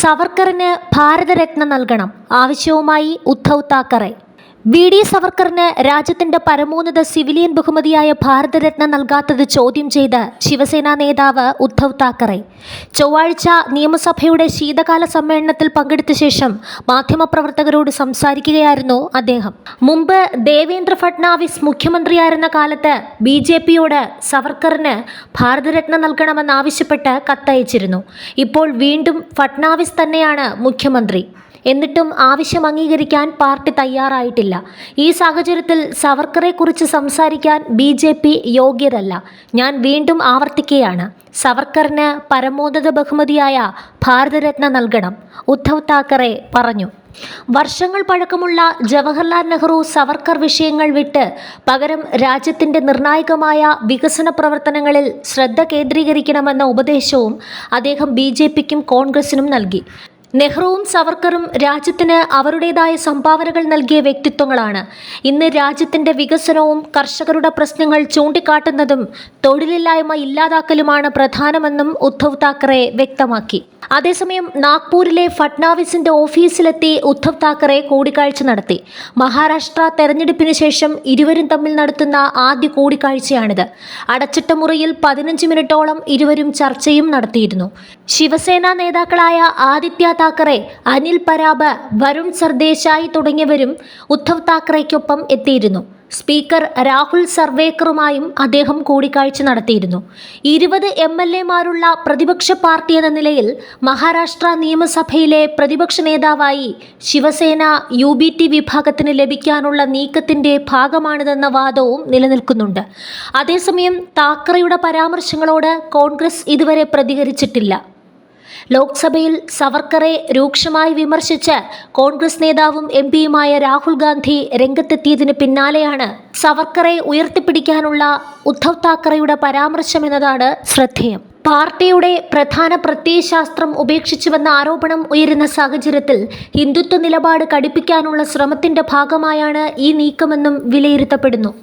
സവർക്കറിന് ഭാരതരത്ന നൽകണം. ആവശ്യവുമായി Uddhav Thackeray. V D സവർക്കറിന് രാജ്യത്തിന്റെ പരമോന്നത സിവിലിയൻ ബഹുമതിയായ ഭാരതരത്ന നൽകാത്തത് ചോദ്യം ചെയ്ത് ശിവസേനാ നേതാവ് ഉദ്ധവ് താക്കറെ. ചൊവ്വാഴ്ച നിയമസഭയുടെ ശീതകാല സമ്മേളനത്തിൽ പങ്കെടുത്ത ശേഷം മാധ്യമപ്രവർത്തകരോട് സംസാരിക്കുകയായിരുന്നു അദ്ദേഹം. മുമ്പ് ദേവേന്ദ്ര ഫട്നാവിസ് മുഖ്യമന്ത്രിയായിരുന്ന കാലത്ത് ബി ജെ പിയോട് സവർക്കറിന് ഭാരതരത്ന നൽകണമെന്നാവശ്യപ്പെട്ട് കത്തയച്ചിരുന്നു. ഇപ്പോൾ വീണ്ടും ഫട്നാവിസ് തന്നെയാണ് മുഖ്യമന്ത്രി. എന്നിട്ടും ആവശ്യം അംഗീകരിക്കാൻ പാർട്ടി തയ്യാറായിട്ടില്ല. ഈ സാഹചര്യത്തിൽ സവർക്കറെക്കുറിച്ച് സംസാരിക്കാൻ ബി ജെ പി യോഗ്യരല്ല ഞാൻ വീണ്ടും ആവർത്തിക്കുകയാണ്. സവർക്കറിന് പരമോന്നത ബഹുമതിയായ ഭാരതരത്ന നൽകണം ഉദ്ധവ് താക്കറെ പറഞ്ഞു. വർഷങ്ങൾ പഴക്കമുള്ള ജവഹർലാൽ നെഹ്റു സവർക്കർ വിഷയങ്ങൾ വിട്ട് പകരം രാജ്യത്തിന്റെ നിർണായകമായ വികസന പ്രവർത്തനങ്ങളിൽ ശ്രദ്ധ കേന്ദ്രീകരിക്കണമെന്ന ഉപദേശവും അദ്ദേഹം ബി കോൺഗ്രസിനും നൽകി. നെഹ്റുവും സവർക്കറും രാജ്യത്തിന് അവരുടേതായ സംഭാവനകൾ നൽകിയ വ്യക്തിത്വങ്ങളാണ്. ഇന്ന് രാജ്യത്തിന്റെ വികസനവും കർഷകരുടെ പ്രശ്നങ്ങൾ ചൂണ്ടിക്കാട്ടുന്നതും തൊഴിലില്ലായ്മ ഇല്ലാതാക്കലുമാണ് പ്രധാനമെന്നും ഉദ്ധവ് താക്കറെ വ്യക്തമാക്കി. അതേസമയം നാഗ്പൂരിലെ ഫട്നാവിസിന്റെ ഓഫീസിലെത്തി ഉദ്ധവ് താക്കറെ കൂടിക്കാഴ്ച നടത്തി. മഹാരാഷ്ട്ര തെരഞ്ഞെടുപ്പിന് ശേഷം ഇരുവരും തമ്മിൽ നടത്തുന്ന ആദ്യ കൂടിക്കാഴ്ചയാണിത്. അടച്ചിട്ട മുറിയിൽ പതിനഞ്ച് മിനിറ്റോളം ഇരുവരും ചർച്ചയും നടത്തിയിരുന്നു. ശിവസേന നേതാക്കളായ ആദിത്യ താക്കറെ അനിൽ പരാബ് വരുൺ സർദേശായി തുടങ്ങിയവരും ഉദ്ധവ് താക്കറെക്കൊപ്പം എത്തിയിരുന്നു. സ്പീക്കർ രാഹുൽ സർവേക്കറുമായും അദ്ദേഹം കൂടിക്കാഴ്ച നടത്തിയിരുന്നു. ഇരുപത് എം എൽ എമാരുള്ള പ്രതിപക്ഷ പാർട്ടി എന്ന നിലയിൽ മഹാരാഷ്ട്ര നിയമസഭയിലെ പ്രതിപക്ഷ നേതാവായി ശിവസേന യു ബി ടി വിഭാഗത്തിന് ലഭിക്കാനുള്ള നീക്കത്തിന്റെ ഭാഗമാണിതെന്ന വാദവും നിലനിൽക്കുന്നുണ്ട്. അതേസമയം താക്കറെയുടെ പരാമർശങ്ങളോട് കോൺഗ്രസ് ഇതുവരെ പ്രതികരിച്ചിട്ടില്ല. ലോക്സഭയിൽ സവർക്കറെ രൂക്ഷമായി വിമർശിച്ച് കോൺഗ്രസ് നേതാവും എം പിയുമായ രാഹുൽ ഗാന്ധി രംഗത്തെത്തിയതിന് പിന്നാലെയാണ് സവർക്കറെ ഉയർത്തിപ്പിടിക്കാനുള്ള ഉദ്ധവ് താക്കറെയുടെ പരാമർശമെന്നതാണ് ശ്രദ്ധേയം. പാർട്ടിയുടെ പ്രധാന പ്രത്യയശാസ്ത്രം ഉപേക്ഷിച്ചുവെന്ന ആരോപണം ഉയരുന്ന സാഹചര്യത്തിൽ ഹിന്ദുത്വ നിലപാട് കടുപ്പിക്കാനുള്ള ശ്രമത്തിന്റെ ഭാഗമായാണ് ഈ നീക്കമെന്നും വിലയിരുത്തപ്പെടുന്നു.